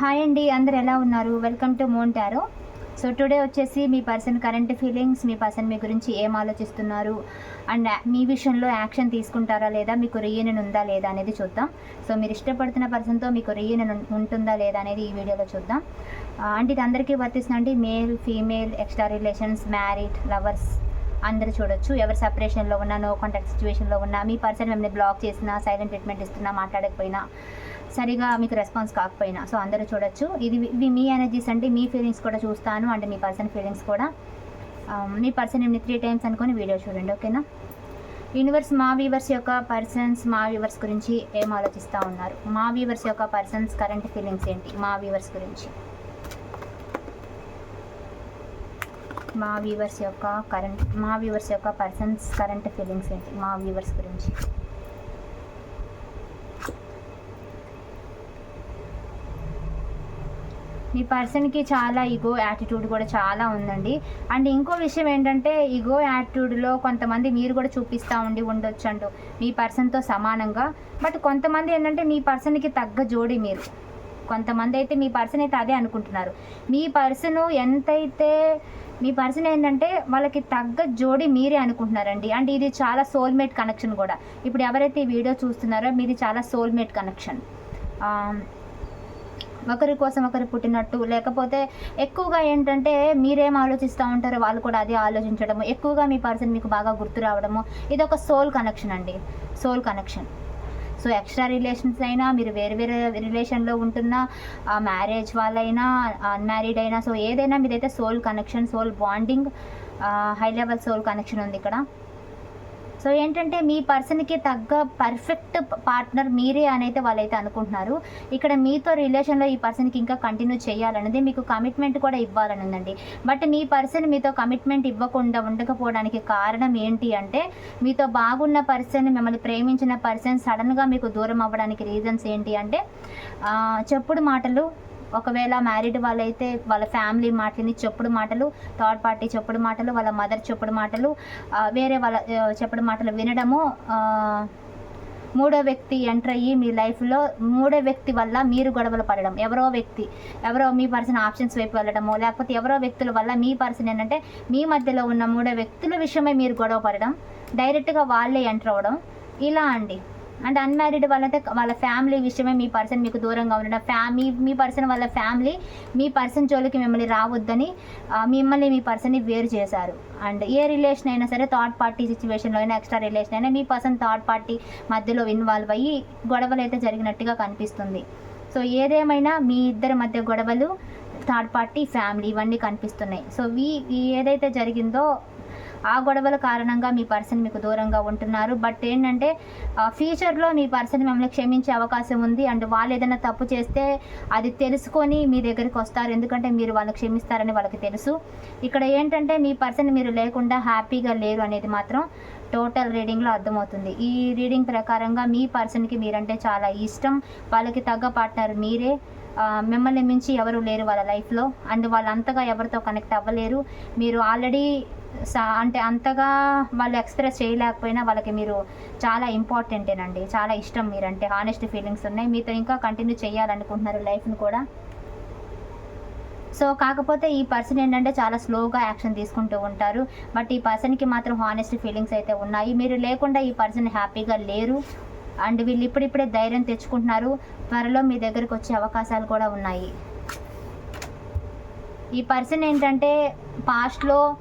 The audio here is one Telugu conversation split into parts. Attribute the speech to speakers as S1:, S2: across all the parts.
S1: హాయ్ అండి అందరు ఎలా ఉన్నారు? Welcome to Montaro so today వచ్చేసి మీ పర్సన్ కరెంట్ ఫీలింగ్స్ మీ పర్సన్ మీ గురించి ఏం ఆలోచిస్తున్నారు? అండ్ uh, మీ విషయంలో యాక్షన్ తీసుకుంటారా లేదా? మీకు రీయూనియన్ ఉందా లేదా అనేది చూద్దాం. సో మీరు ఇష్టపడుతున్న పర్సన్తో మీకు రీయూనియన్ ఉంటుందా లేదా అనేది ఈ వీడియోలో చూద్దాం. Uh, అంటే ఇది అందరికీ వర్తిస్తుందండి male female extra relations married lovers అందరూ చూడొచ్చు. ఎవరు సపరేషన్లో ఉన్నా నో కాంటాక్ట్ సిచ్యువేషన్లో ఉన్నా మీ పర్సన్ మిమ్మల్ని బ్లాక్ చేసినా సైలెంట్ ట్రీట్మెంట్ ఇస్తున్నా మాట్లాడకపోయినా సరిగా మీకు రెస్పాన్స్ కాకపోయినా. సో అందరూ చూడొచ్చు. ఇది ఇవి మీ ఎనర్జీస్ అంటే మీ ఫీలింగ్స్ కూడా చూస్తాను. అంటే మీ పర్సన్ ఫీలింగ్స్ కూడా. మీ పర్సన్ ఏమి త్రీ టైమ్స్ అనుకొని వీడియో చూడండి. ఓకేనా? యూనివర్స్ మా వీవర్స్ యొక్క పర్సన్స్ మా వీవర్స్ గురించి ఏం ఆలోచిస్తూ ఉన్నారు? మా వీవర్స్ యొక్క పర్సన్స్ కరెంట్ ఫీలింగ్స్ ఏంటి? మా వీవర్స్ గురించి. మా వ్యూవర్స్ యొక్క కరెంట్ మా వ్యూవర్స్ యొక్క పర్సన్స్ కరెంట్ ఫీలింగ్స్ ఏంటి? మా వ్యూవర్స్ గురించి. మీ పర్సన్కి చాలా ఈగో యాటిట్యూడ్ కూడా చాలా ఉందండి. అండ్ ఇంకో విషయం ఏంటంటే ఈగో యాటిట్యూడ్లో కొంతమంది మీరు కూడా చూపిస్తూ ఉండి ఉండొచ్చు అంటూ మీ పర్సన్తో సమానంగా. బట్ కొంతమంది ఏంటంటే మీ పర్సన్కి తగ్గ జోడి మీరు. కొంతమంది అయితే మీ పర్సన్ అయితే అదే అనుకుంటున్నారు. మీ పర్సన్ ఎంతైతే మీ పర్సన్ ఏంటంటే వాళ్ళకి తగ్గ జోడి మీరే అనుకుంటున్నారండి. అండ్ ఇది చాలా సోల్మేట్ కనెక్షన్ కూడా. ఇప్పుడు ఎవరైతే ఈ వీడియో చూస్తున్నారో మీది చాలా సోల్మేట్ కనెక్షన్ ఒకరి కోసం ఒకరు పుట్టినట్టు. లేకపోతే ఎక్కువగా ఏంటంటే మీరేం ఆలోచిస్తూ ఉంటారో వాళ్ళు కూడా అదే ఆలోచించడము. ఎక్కువగా మీ పర్సన్ మీకు బాగా గుర్తు రావడము. ఇది ఒక సోల్ కనెక్షన్ అండి. Soul connection. So extra relations అయినా మీరు వేరు వేరే రిలేషన్లో ఉంటున్న మ్యారేజ్ వాళ్ళైనా అన్మ్యారీడ్ అయినా సో ఏదైనా మీదైతే soul connection soul bonding high level soul connection ఉంది ఇక్కడ. సో ఏంటంటే మీ పర్సన్కి తగ్గ పర్ఫెక్ట్ పార్ట్నర్ మీరే అనైతే వాళ్ళైతే అనుకుంటున్నారు. ఇక్కడ మీతో రిలేషన్లో ఈ పర్సన్కి ఇంకా కంటిన్యూ చేయాలన్నది మీకు కమిట్మెంట్ కూడా ఇవ్వాలని ఉందండి బట్ మీ పర్సన్ మీతో కమిట్మెంట్ ఇవ్వకుండా ఉండకపోవడానికి కారణం ఏంటి అంటే మీతో బాగున్న పర్సన్ మిమ్మల్ని ప్రేమించిన పర్సన్ సడన్గా మీకు దూరం అవ్వడానికి రీజన్స్ ఏంటి అంటే చెప్పుడు మాటలు ఒకవేళ మ్యారీడ్ వాళ్ళైతే వాళ్ళ ఫ్యామిలీ మాటలని చెప్పుడు మాటలు థర్డ్ పార్టీ చెప్పుడు మాటలు వాళ్ళ మదర్ చెప్పుడు మాటలు వేరే వాళ్ళ చెప్పుడు మాటలు వినడము మూడో వ్యక్తి ఎంటర్ అయ్యి మీ లైఫ్లో మూడో వ్యక్తి వల్ల మీరు గొడవలు పడడం ఎవరో వ్యక్తి ఎవరో మీ పర్సన్ ఆప్షన్స్ వైపు వెళ్ళడము లేకపోతే ఎవరో వ్యక్తుల వల్ల మీ పర్సన్ ఏంటంటే మీ మధ్యలో ఉన్న మూడో వ్యక్తుల విషయమై మీరు గొడవ పడడం డైరెక్ట్గా వాళ్ళే ఎంటర్ అవ్వడం ఇలా అండి. అంటే అన్మ్యారీడ్ వాళ్ళైతే వాళ్ళ ఫ్యామిలీ విషయమే మీ పర్సన్ మీకు దూరంగా ఉండడం. ఫ్యామిలీ మీ పర్సన్ వాళ్ళ ఫ్యామిలీ మీ పర్సన్ జోలికి మిమ్మల్ని రావద్దని మిమ్మల్ని మీ పర్సన్ని వేరు చేశారు. అండ్ ఏ రిలేషన్ అయినా సరే థర్డ్ పార్టీ సిచ్యువేషన్లో అయినా ఎక్స్ట్రా రిలేషన్ అయినా మీ పర్సన్ థర్డ్ పార్టీ మధ్యలో ఇన్వాల్వ్ అయ్యి గొడవలు అయితే జరిగినట్టుగా కనిపిస్తుంది. సో ఏదేమైనా మీ ఇద్దరి మధ్య గొడవలు థర్డ్ పార్టీ ఫ్యామిలీ ఇవన్నీ కనిపిస్తున్నాయి. సో వీ ఏదైతే జరిగిందో ఆ గొడవల కారణంగా మీ పర్సన్ మీకు దూరంగా ఉంటున్నారు. బట్ ఏంటంటే ఫ్యూచర్లో మీ పర్సన్ మిమ్మల్ని క్షమించే అవకాశం ఉంది. అండ్ వాళ్ళు ఏదైనా తప్పు చేస్తే అది తెలుసుకొని మీ దగ్గరికి వస్తారు. ఎందుకంటే మీరు వాళ్ళని క్షమిస్తారని వాళ్ళకి తెలుసు. ఇక్కడ ఏంటంటే మీ పర్సన్ మీరు లేకుండా హ్యాపీగా లేరు అనేది మాత్రం టోటల్ రీడింగ్లో అర్థమవుతుంది. ఈ రీడింగ్ ప్రకారంగా మీ పర్సన్కి మీరంటే చాలా ఇష్టం. వాళ్ళకి తగ్గ పార్ట్నర్ మీరే. మిమ్మల్ని మించి ఎవరు లేరు వాళ్ళ లైఫ్లో. అండ్ వాళ్ళు అంతగా ఎవరితో కనెక్ట్ అవ్వలేరు. మీరు ఆల్రెడీ సా అంటే అంతగా వాళ్ళు ఎక్స్ప్రెస్ చేయలేకపోయినా వాళ్ళకి మీరు చాలా ఇంపార్టెంటేనండి. చాలా ఇష్టం మీరంటే. హానెస్ట్ ఫీలింగ్స్ ఉన్నాయి. మీతో ఇంకా కంటిన్యూ చేయాలనుకుంటున్నారు లైఫ్ని కూడా. సో కాకపోతే ఈ పర్సన్ ఏంటంటే చాలా స్లోగా యాక్షన్ తీసుకుంటూ ఉంటారు. బట్ ఈ పర్సన్కి మాత్రం హానెస్ట్ ఫీలింగ్స్ అయితే ఉన్నాయి. మీరు లేకుండా ఈ పర్సన్ హ్యాపీగా లేరు. అండ్ వీళ్ళు ఇప్పుడిప్పుడే ధైర్యం తెచ్చుకుంటున్నారు. త్వరలో మీ దగ్గరికి వచ్చే అవకాశాలు కూడా ఉన్నాయి. ఈ పర్సన్ ఏంటంటే పాస్ట్లో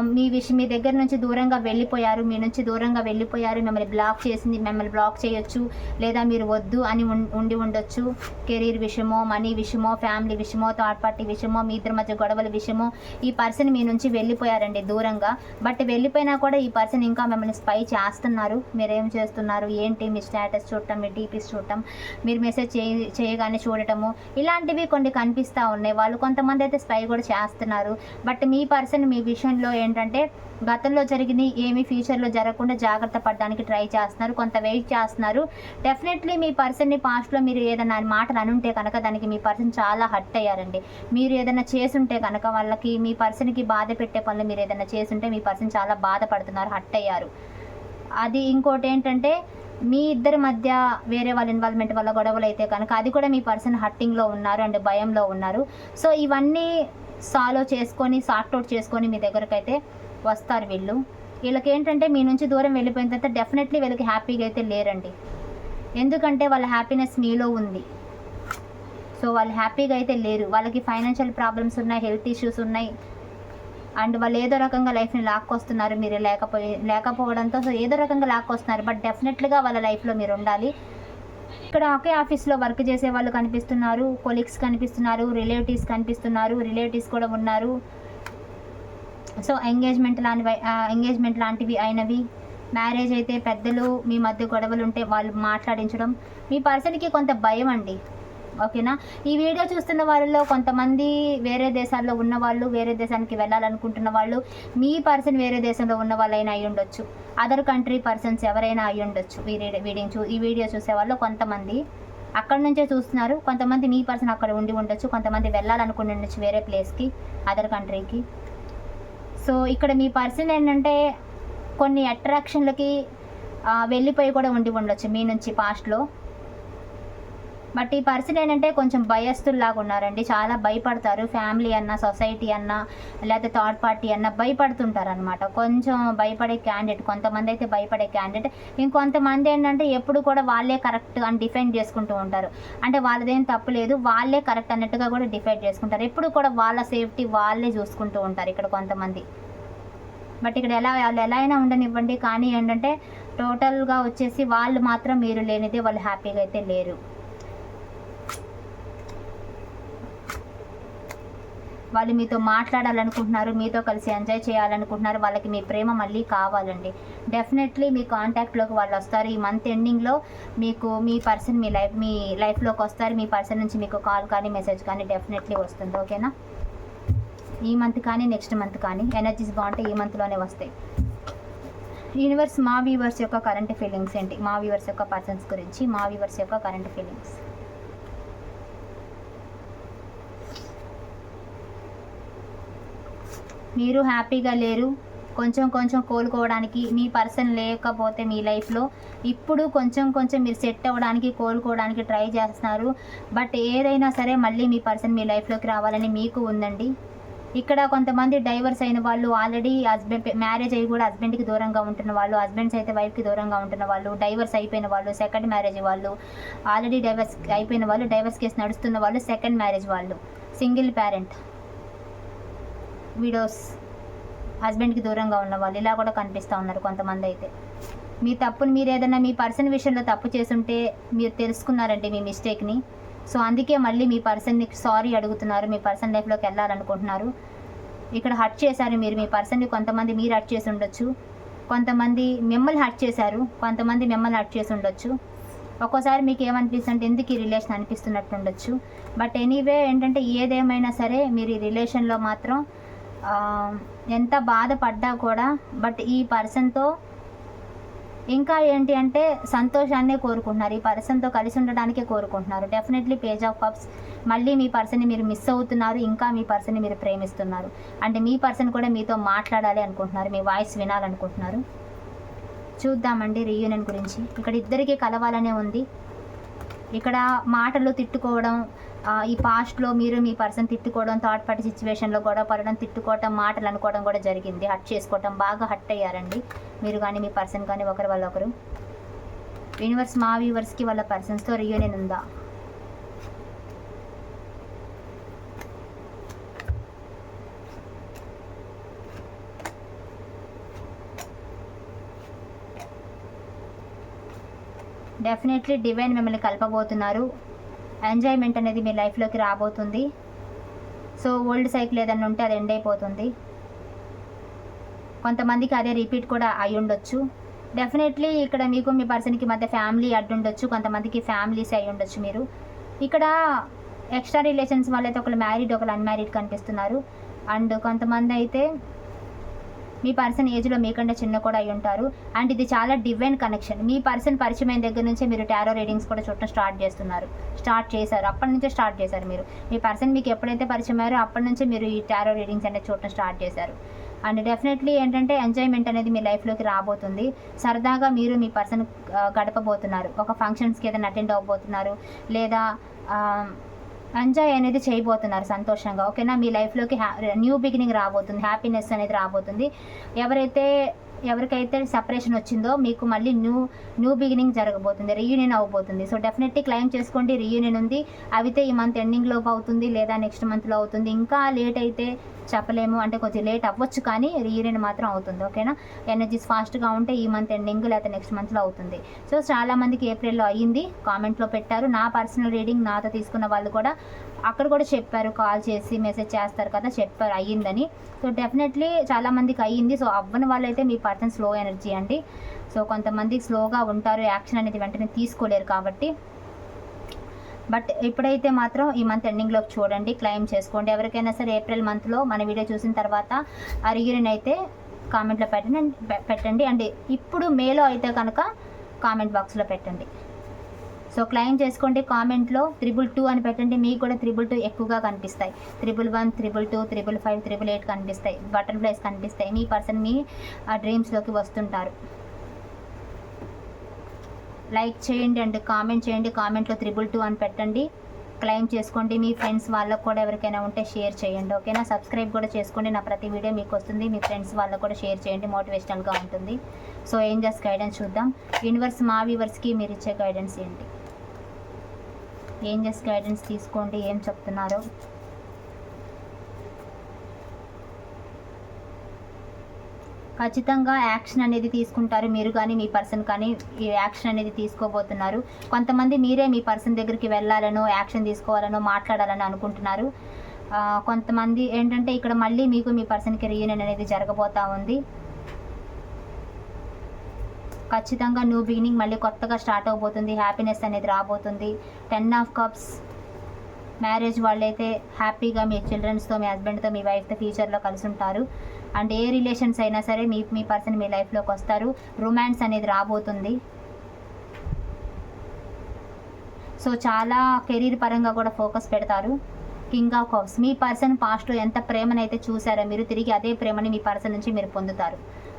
S1: మీ విషయం మీ దగ్గర నుంచి దూరంగా వెళ్ళిపోయారు మీ నుంచి దూరంగా వెళ్ళిపోయారు మిమ్మల్ని బ్లాక్ చేసింది మిమ్మల్ని బ్లాక్ చేయొచ్చు లేదా మీరు వద్దు అని ఉం- ఉండి ఉండొచ్చు? కెరీర్ విషయమో మనీ విషయమో ఫ్యామిలీ విషయమో థర్డ్ పార్టీ విషయమో మీ ఇద్దరి మధ్య గొడవల విషయమో ఈ పర్సన్ మీ నుంచి వెళ్ళిపోయారండి దూరంగా. బట్ వెళ్ళిపోయినా కూడా ఈ పర్సన్ ఇంకా మిమ్మల్ని స్పై చేస్తున్నారు. మీరు ఏం చేస్తున్నారు? ఏంటి మీ స్టేటస్ చూడటం మీ డీపీస్ చూడటం? మీరు మెసేజ్ చేయ చేయగానే చూడటము? ఇలాంటివి కొన్ని కనిపిస్తూ ఉన్నాయి. వాళ్ళు కొంతమంది అయితే స్పై కూడా చేస్తున్నారు. బట్ మీ పర్సన్ మీ విషయం విషయంలో ఏంటంటే గతంలో జరిగింది ఏమి ఫ్యూచర్లో జరగకుండా జాగ్రత్త పడడానికి ట్రై చేస్తున్నారు. కొంత వెయిట్ చేస్తున్నారు. డెఫినెట్లీ మీ పర్సన్ని పాస్ట్లో మీరు ఏదైనా మాటలు అనుంటే కనుక దానికి మీ పర్సన్ చాలా హర్ట్ అయ్యారండి. మీరు ఏదైనా చేసుంటే కనుక వాళ్ళకి మీ పర్సన్కి బాధ పెట్టే పనులు మీరు ఏదైనా చేసుంటే మీ పర్సన్ చాలా బాధపడుతున్నారు హర్ట్ అయ్యారు. అది ఇంకోటి ఏంటంటే మీ ఇద్దరి మధ్య వేరే వాళ్ళ ఇన్వాల్వ్మెంట్ వల్ల గొడవలు అయితే కనుక అది కూడా మీ పర్సన్ హట్టింగ్లో ఉన్నారు అండ్ భయంలో ఉన్నారు. సో ఇవన్నీ సాల్వ్ చేసుకొని సార్ట్ అవుట్ చేసుకొని మీ దగ్గరకు అయితే వస్తారు వీళ్ళు. వీళ్ళకి ఏంటంటే మీ నుంచి దూరం వెళ్ళిపోయిన తర్వాత డెఫినెట్లీ వీళ్ళకి హ్యాపీగా అయితే లేరండి. ఎందుకంటే వాళ్ళ హ్యాపీనెస్ మీలో ఉంది. సో వాళ్ళు హ్యాపీగా అయితే లేరు. వాళ్ళకి ఫైనాన్షియల్ ప్రాబ్లమ్స్ ఉన్నాయి హెల్త్ ఇష్యూస్ ఉన్నాయి. అండ్ వాళ్ళు ఏదో రకంగా లైఫ్ని లాక్కొస్తున్నారు మీరు లేకపోయి లేకపోవడంతో సో ఏదో రకంగా లాక్కొస్తున్నారు. బట్ డెఫినెట్లీగా వాళ్ళ లైఫ్లో మీరు ఉండాలి. ఇక్కడ ఒకే ఆఫీస్లో వర్క్ చేసే వాళ్ళు కనిపిస్తున్నారు కొలీగ్స్ కనిపిస్తున్నారు రిలేటివ్స్ కనిపిస్తున్నారు రిలేటివ్స్ కూడా ఉన్నారు. సో ఎంగేజ్మెంట్ లాంటివి ఎంగేజ్మెంట్ లాంటివి అయినవి. మ్యారేజ్ అయితే పెద్దలు మీ మధ్య గొడవలు ఉంటే వాళ్ళు మాట్లాడించడం. మీ పర్సన్కి కొంత భయం అండి. ఓకేనా? ఈ వీడియో చూస్తున్న వాళ్ళలో కొంతమంది వేరే దేశాల్లో ఉన్న వాళ్ళు వేరే దేశానికి వెళ్ళాలనుకుంటున్న వాళ్ళు మీ పర్సన్ వేరే దేశంలో ఉన్న వాళ్ళైనా అయి ఉండొచ్చు. అదర్ కంట్రీ పర్సన్స్ ఎవరైనా అయి ఉండొచ్చు. వీడియో చూ ఈ వీడియో చూసే వాళ్ళు కొంతమంది అక్కడ నుంచే చూస్తున్నారు. కొంతమంది మీ పర్సన్ అక్కడ ఉండి ఉండొచ్చు. కొంతమంది వెళ్ళాలనుకుని ఉండొచ్చు వేరే ప్లేస్కి అదర్ కంట్రీకి సో ఇక్కడ మీ పర్సన్ ఏంటంటే కొన్ని అట్రాక్షన్లకి వెళ్ళిపోయి కూడా ఉండి ఉండొచ్చు మీ నుంచి పాస్ట్లో బట్ ఈ పర్సన్ ఏంటంటే కొంచెం భయస్తుల్లాగా ఉన్నారండి. చాలా భయపడతారు. ఫ్యామిలీ అన్న సొసైటీ అన్న లేకపోతే థర్డ్ పార్టీ అన్న భయపడుతుంటారు అనమాట కొంచెం భయపడే క్యాండిడేట్ కొంతమంది అయితే భయపడే క్యాండిడేట్. ఇంకొంతమంది ఏంటంటే ఎప్పుడు కూడా వాళ్ళే కరెక్ట్ అని డిఫెండ్ చేసుకుంటూ ఉంటారు. అంటే వాళ్ళదేం తప్పు లేదు. వాళ్ళే కరెక్ట్ అన్నట్టుగా కూడా డిఫైన్ చేసుకుంటారు. ఎప్పుడు కూడా వాళ్ళ సేఫ్టీ వాళ్ళే చూసుకుంటూ ఉంటారు ఇక్కడ కొంతమంది. బట్ ఇక్కడ ఎలా వాళ్ళు ఎలా అయినా ఉండనివ్వండి. కానీ ఏంటంటే టోటల్గా వచ్చేసి వాళ్ళు మాత్రం మీరు లేనిదే వాళ్ళు హ్యాపీగా అయితే లేరు. వాళ్ళు మీతో మాట్లాడాలనుకుంటున్నారు మీతో కలిసి ఎంజాయ్ చేయాలనుకుంటున్నారు వాళ్ళకి మీ ప్రేమ మళ్ళీ కావాలండి. డెఫినెట్లీ మీ కాంటాక్ట్లోకి వాళ్ళు వస్తారు. ఈ మంత్ ఎండింగ్లో మీకు మీ పర్సన్ మీ లైఫ్ మీ లైఫ్లోకి వస్తారు. మీ పర్సన్ నుంచి మీకు కాల్ కానీ మెసేజ్ కానీ డెఫినెట్లీ వస్తుంది. ఓకేనా ఈ మంత్ కానీ నెక్స్ట్ మంత్ కానీ ఎనర్జీస్ బాగుంటే ఈ మంత్లోనే వస్తాయి. యూనివర్స్ మా వ్యూవర్స్ యొక్క కరెంట్ ఫీలింగ్స్ ఏంటి? మా వ్యూవర్స్ యొక్క పర్సన్స్ గురించి మా వ్యూవర్స్ యొక్క కరెంట్ ఫీలింగ్స్ మీరు హ్యాపీగా లేరు. కొంచెం కొంచెం కోలుకోవడానికి మీ పర్సన్ లేకపోతే మీ లైఫ్లో ఇప్పుడు కొంచెం కొంచెం మీరు సెట్ అవ్వడానికి కోలుకోవడానికి ట్రై చేస్తున్నారు. బట్ ఏదైనా సరే మళ్ళీ మీ పర్సన్ మీ లైఫ్లోకి రావాలని మీకు ఉందండి. ఇక్కడ కొంతమంది డైవర్స్ అయిన వాళ్ళు ఆల్రెడీ హస్బెండ్ మ్యారేజ్ అయ్యి కూడా హస్బెండ్కి దూరంగా ఉంటున్న వాళ్ళు హస్బెండ్స్ అయితే వైఫ్కి దూరంగా ఉంటున్న వాళ్ళు డైవర్స్ అయిపోయిన వాళ్ళు సెకండ్ మ్యారేజ్ వాళ్ళు ఆల్రెడీ డైవర్స్ అయిపోయిన వాళ్ళు డైవర్స్ కేసు నడుస్తున్న వాళ్ళు సెకండ్ మ్యారేజ్ వాళ్ళు సింగిల్ పేరెంట్. విడోస్ హస్బెండ్కి దూరంగా ఉన్న వాళ్ళు ఇలా కూడా కనిపిస్తూ ఉన్నారు కొంతమంది అయితే. మీ తప్పుని మీరు ఏదైనా మీ పర్సన్ విషయంలో తప్పు చేసుంటే మీరు తెలుసుకున్నారంటే మీ మిస్టేక్ని. సో అందుకే మళ్ళీ మీ పర్సన్ని సారీ అడుగుతున్నారు మీ పర్సన్ లైఫ్లోకి వెళ్ళాలనుకుంటున్నారు. ఇక్కడ హట్ చేశారు మీరు మీ పర్సన్ని కొంతమంది మీరు హట్ చేసి ఉండొచ్చు. కొంతమంది మిమ్మల్ని హట్ చేశారు కొంతమంది మిమ్మల్ని హట్ చేసి ఉండొచ్చు. ఒక్కోసారి మీకు ఏమనిపిస్తుంటే ఎందుకు ఈ రిలేషన్ అనిపిస్తున్నట్టు ఉండొచ్చు. బట్ ఎనీవే ఏంటంటే ఏదేమైనా సరే మీరు ఈ రిలేషన్లో మాత్రం ఎంత బాధపడ్డా కూడా బట్ ఈ పర్సన్తో ఇంకా ఏంటి అంటే సంతోషాన్నే కోరుకుంటున్నారు. ఈ పర్సన్తో కలిసి ఉండడానికే కోరుకుంటున్నారు. డెఫినెట్లీ పేజ్ ఆఫ్ కప్స్ మళ్ళీ మీ పర్సన్ని మీరు మిస్ అవుతున్నారు. ఇంకా మీ పర్సన్ని మీరు ప్రేమిస్తున్నారు. అంటే మీ పర్సన్ కూడా మీతో మాట్లాడాలి అనుకుంటున్నారు. మీ వాయిస్ వినాలనుకుంటున్నారు. చూద్దామండి రీయూనియన్ గురించి. ఇక్కడ ఇద్దరికీ కలవాలనే ఉంది. ఇక్కడ మాటలు తిట్టుకోవడం ఈ పాస్ట్లో మీరు మీ పర్సన్ తిట్టుకోవడం థర్డ్ పార్టీ సిచ్యువేషన్లో గొడవ పడడం తిట్టుకోవడం మాటలు అనుకోవడం కూడా జరిగింది. హట్ చేసుకోవడం బాగా హట్ అయ్యారండి. మీరు కానీ మీ పర్సన్ కానీ ఒకరి వాళ్ళొకరు యూనివర్స్ మా వ్యూవర్స్కి వాళ్ళ పర్సన్స్తో రియూనియన్ ఉందా? డెఫినెట్లీ డివైన్ మిమ్మల్ని కలపబోతున్నారు. ఎంజాయ్మెంట్ అనేది మీ లైఫ్లోకి రాబోతుంది. సో ఓల్డ్ సైకిల్ ఏదైనా ఉంటే అది ఎండ్ అయిపోతుంది. కొంతమందికి అదే రిపీట్ కూడా అయి ఉండొచ్చు. డెఫినెట్లీ ఇక్కడ మీకు మీ పర్సన్కి మధ్య ఫ్యామిలీ అడ్డుండొచ్చు కొంతమందికి ఫ్యామిలీస్ అయి ఉండొచ్చు మీరు. ఇక్కడ ఎక్స్ట్రా రిలేషన్స్ వాళ్ళైతే ఒకళ్ళు మ్యారీడ్ ఒకళ్ళు అన్మ్యారీడ్ కనిపిస్తున్నారు. అండ్ కొంతమంది అయితే మీ పర్సన్ ఏజ్లో మీకంటే చిన్న కూడా అయి ఉంటారు. అండ్ ఇది చాలా డివైన్ కనెక్షన్. మీ పర్సన్ పరిచయం అయిన దగ్గర నుంచే మీరు టారో రీడింగ్స్ కూడా చూడటం స్టార్ట్ చేస్తున్నారు. స్టార్ట్ చేశారు. అప్పటి నుంచే స్టార్ట్ చేశారు మీరు. మీ పర్సన్ మీకు ఎప్పుడైతే పరిచయం అయ్యారో అప్పటి నుంచే మీరు ఈ టారో రీడింగ్స్ అనేది చూడటం స్టార్ట్ చేశారు. అండ్ డెఫినెట్లీ ఏంటంటే ఎంజాయ్మెంట్ అనేది మీ లైఫ్లోకి రాబోతుంది. సరదాగా మీరు మీ పర్సన్ గడపబోతున్నారు. ఒక ఫంక్షన్స్కి ఏదైనా అటెండ్ అవ్వబోతున్నారు. లేదా ఎంజాయ్ అనేది చేయబోతున్నారు సంతోషంగా. ఓకేనా? మీ లైఫ్లోకి హ్యా న్యూ బిగినింగ్ రాబోతుంది. హ్యాపీనెస్ అనేది రాబోతుంది. ఎవరైతే ఎవరికైతే సపరేషన్ వచ్చిందో మీకు మళ్ళీ న్యూ న్యూ బిగినింగ్ జరగబోతుంది రీయూనియన్ అవ్వబోతుంది సో డెఫినెట్లీ క్లైమ్ చేసుకోండి రీయూనియన్ ఉంది. అవితే ఈ మంత్ ఎండింగ్లోపు అవుతుంది లేదా నెక్స్ట్ మంత్లో అవుతుంది. ఇంకా లేట్ అయితే చెప్పలేము. అంటే కొంచెం లేట్ అవ్వచ్చు కానీ రీయూనియన్ మాత్రం అవుతుంది. ఓకేనా ఎనర్జీస్ ఫాస్ట్గా ఉంటే ఈ మంత్ ఎండింగ్ లేకపోతే నెక్స్ట్ మంత్లో అవుతుంది. సో చాలామందికి ఏప్రిల్లో అయ్యింది. కామెంట్లో పెట్టారు. నా పర్సనల్ రీడింగ్ నాతో తీసుకున్న వాళ్ళు కూడా అక్కడ కూడా చెప్పారు. కాల్ చేసి మెసేజ్ చేస్తారు కదా చెప్పారు అయ్యిందని. సో డెఫినెట్లీ చాలామందికి అయ్యింది. సో అవ్వని వాళ్ళైతే మీ పర్సన్ స్లో ఎనర్జీ అండి. సో కొంతమంది స్లోగా ఉంటారు యాక్షన్ అనేది వెంటనే తీసుకోలేరు కాబట్టి. బట్ ఇప్పుడైతే మాత్రం ఈ మంత్ ఎండింగ్లోకి చూడండి క్లెయిమ్ చేసుకోండి. ఎవరికైనా సరే ఏప్రిల్ మంత్లో మన వీడియో చూసిన తర్వాత ఆ అయితే కామెంట్లో పెట్టండి పెట్టండి. అండ్ ఇప్పుడు మేలో అయితే కనుక కామెంట్ బాక్స్లో పెట్టండి. సో క్లెయిమ్ చేసుకోండి కామెంట్లో త్రిబుల్ టూ అని పెట్టండి. మీకు కూడా త్రిబుల్ టూ ఎక్కువగా కనిపిస్తాయి. Triple one triple two triple five triple eight కనిపిస్తాయి. బటర్ఫ్లైస్ కనిపిస్తాయి. మీ పర్సన్ మీ డ్రీమ్స్లోకి వస్తుంటారు. లైక్ చేయండి అండ్ కామెంట్ చేయండి. కామెంట్లో త్రిబుల్ టూ అని పెట్టండి. క్లెయిమ్ చేసుకోండి. మీ ఫ్రెండ్స్ వాళ్ళకు కూడా ఎవరికైనా ఉంటే షేర్ చేయండి. ఓకేనా? సబ్స్క్రైబ్ కూడా చేసుకోండి. నా ప్రతి వీడియో మీకు వస్తుంది. మీ ఫ్రెండ్స్ వాళ్ళకు కూడా షేర్ చేయండి. మోటివేషనల్గా ఉంటుంది. సో ఏం ఏంజల్స్ గైడెన్స్ చూద్దాం. యూనివర్స్ మా వ్యూవర్స్కి మీరు ఇచ్చే గైడెన్స్ ఏంటి? ఏంజెస్ గైడెన్స్ తీసుకోండి ఏం చెప్తున్నారో? ఖచ్చితంగా యాక్షన్ అనేది తీసుకుంటారు మీరు కానీ మీ పర్సన్ కానీ ఈ యాక్షన్ అనేది తీసుకోబోతున్నారు. కొంతమంది మీరే మీ పర్సన్ దగ్గరికి వెళ్ళాలనో యాక్షన్ తీసుకోవాలనో మాట్లాడాలని అనుకుంటున్నారు. కొంతమంది ఏంటంటే ఇక్కడ మళ్ళీ మీకు మీ పర్సన్కి రీయూనియన్ అనేది జరగబోతా ఉంది. ఖచ్చితంగా న్యూ బిగినింగ్ మళ్ళీ కొత్తగా స్టార్ట్ అవబోతుంది. హ్యాపీనెస్ అనేది రాబోతుంది. టెన్ ఆఫ్ కప్స్ మ్యారేజ్ వాళ్ళైతే హ్యాపీగా మీ చిల్డ్రన్స్తో మీ హస్బెండ్తో మీ వైఫ్తో ఫ్యూచర్లో కలిసి ఉంటారు. అండ్ ఏ రిలేషన్స్ అయినా సరే మీ మీ పర్సన్ మీ లైఫ్లోకి వస్తారు. రొమాన్స్ అనేది రాబోతుంది. సో చాలా కెరీర్ పరంగా కూడా ఫోకస్ పెడతారు. కింగ్ ఆఫ్ కప్స్ మీ పర్సన్ పాస్ట్లో ఎంత ప్రేమనైతే చూసారో మీరు తిరిగి అదే ప్రేమని మీ పర్సన్ నుంచి మీరు పొందుతారు.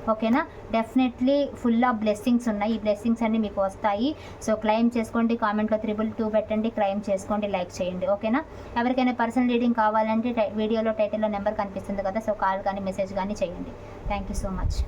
S1: ఓకేనా? డెఫినెట్లీ ఫుల్ ఆఫ్ బ్లెస్సింగ్స్ ఉన్నాయి. ఈ బ్లెస్సింగ్స్ అన్ని మీకు వస్తాయి. సో క్లెయిమ్ చేసుకోండి కామెంట్లో త్రిబుల్ టూ పెట్టండి క్లెయిమ్ చేసుకోండి లైక్ చేయండి. ఓకేనా? ఎవరికైనా పర్సనల్ రీడింగ్ కావాలంటే టై- వీడియోలో టైటిల్లో నెంబర్ కనిపిస్తుంది కదా సో కాల్ కానీ మెసేజ్ కానీ చేయండి. Thank you so much